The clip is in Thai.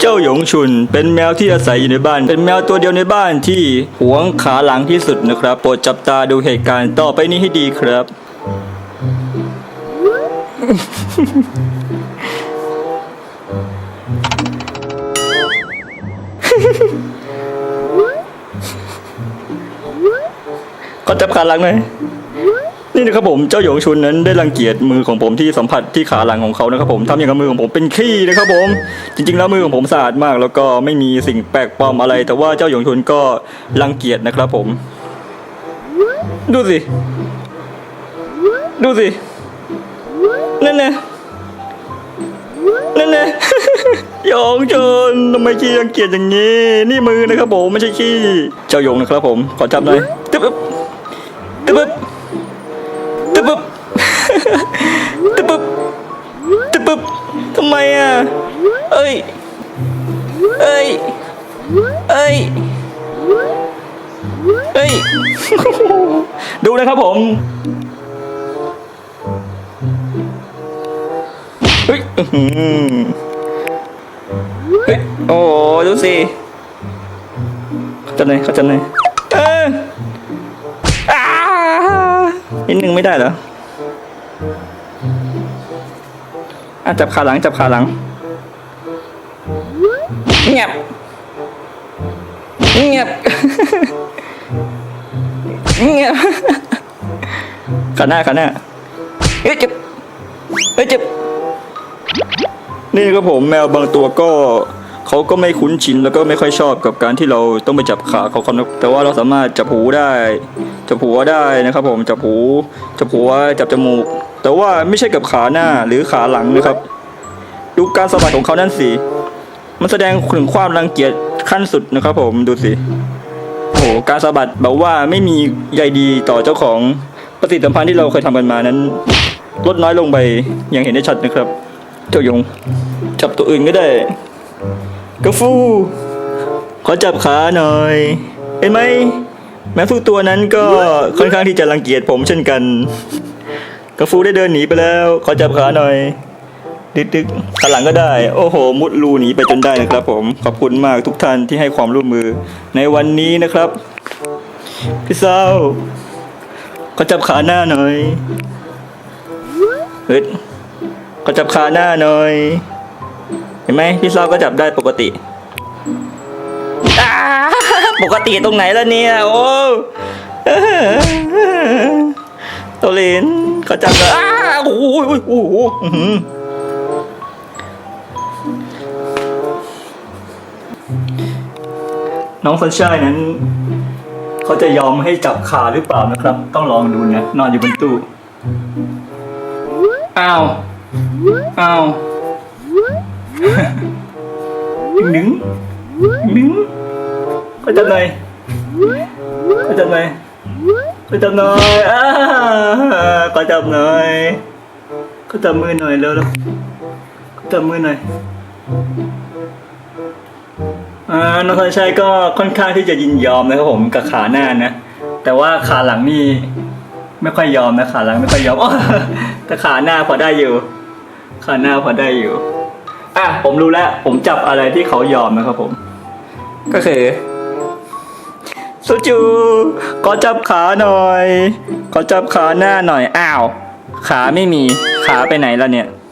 เจ้าหยงชุนเป็นแมวที่อาศัยอยู่ในบ้าน เป็นแมวตัวเดียวในบ้านที่หวงขาหลังที่สุดนะครับ โปรดจับตาดูเหตุการณ์ต่อไปนี้ให้ดีครับ ก็จับขาหลังไหม นี่นะครับผมเจ้าหยงชุนนั้นได้รังเกียจมือของผมที่สัมผัสที่ขาหลังของเขานะครับผมทำอย่างกับมือของผมเป็นขี้นะครับผม จริง ๆ แล้วมือของผมสะอาดมาก แล้วก็ไม่มีสิ่งแปลกปลอมอะไร แต่ว่าเจ้าหยงชุนก็รังเกียจนะครับผม ดูสิ ดูสินั่นแน่นั่นแน่หยงชุนทำไมขี้รังเกียจอย่างนี้ นี่มือนะครับผมไม่ใช่ขี้ เจ้าหยงนะครับผม ขอจับหน่อยตึ๊บตึ๊บ ตึบบปึ๊บตึบปึ๊บตึบปึ๊บทำไมอะ เอ้ย เอ้ย เอ้ย เอ้ย ดูนะครับผม เฮ้ยอือหือเฮ้ย โอ้ดูสิ เขาจะไหนเขาจะไหน นิดนึงไม่ได้เหรออะจับขาหลังจับขาหลังเงียบเงียบเงียบขาหน้าขาหน้าเฮ้ยเจ็บเฮ้ยเจ็บนี่ครับผมแมวบางตัวก็ เขาก็ไม่คุ้นชินแล้วก็ไม่ค่อยชอบกับการที่เราต้องไปจับขาเขาครับแต่ว่าเราสามารถจับหูได้ จับหัวได้นะครับ ผมจับหูจับหัวจับจมูก แต่ว่าไม่ใช่กับขาหน้าหรือขาหลังนะครับ ดูการสะบัดของเขานั่นสิมันแสดงถึงความรังเกียจขั้นสุดนะครับ ผมดูสิโอ้โหการสะบัดแบบว่าไม่มีใยดีต่อเจ้าของปฏิสัมพันธ์ที่เราเคยทำกันมานั้น ลดน้อยลงไปอย่างเห็นได้ชัดนะครับ เจ้ายง จับตัวอื่นก็ได้ กาฟูขอจับขาหน่อย เห็นไหมแม้ทุกตัวนั้นก็ค่อนข้างที่จะรังเกียจผมเช่นกันกาฟูได้เดินหนีไปแล้ว ขอจับขาหน่อย ดึกดึกขาหลังก็ได้ โอ้โห มุดรูหนีไปจนได้นะครับ ผม ขอบคุณมากทุกท่านที่ให้ความร่วมมือ ในวันนี้นะครับ พี่เศร้าขอจับขาหน้าหน่อยเฮ้ยขอจับขาหน้าหน่อยเห็นไหมพี่เศร้าก็จับได้ปกติปกติตรงไหนแล้วเนี่ยโอ้โตเลนเขาจับแล้วอ้าโอ้โหโอ้โหโอ้โหอื้อหือน้องสันชายนั้น เขาจะยอมให้จับขาหรือเปล่านะครับ ต้องลองดูนะนอนอยู่บนตู้ อ้าว อ้าว ดึงดึงดึง có chậm này có chậm này có chậm này à, có chậm này có chậm mươi này lâu đâu có chậm mươi này อ่าน้องทันชัยก็ค่อนข้างที่จะยินยอมนะครับผมกับขาหน้านะ แต่ว่าขาหลังนี่ไม่ค่อยยอมนะขาหลังไม่ค่อยยอมแต่ขาหน้าพอได้อยู่ขาหน้าพอได้อยู่ อะผมรู้แล้ว ผมจับอะไรที่เขายอมนะครับผม ก็คือสุจูขอจับขาหน่อย ขอจับขาหน้าหน่อย อ้าว ขาไม่มี ขาไปไหนแล้วเนี่ย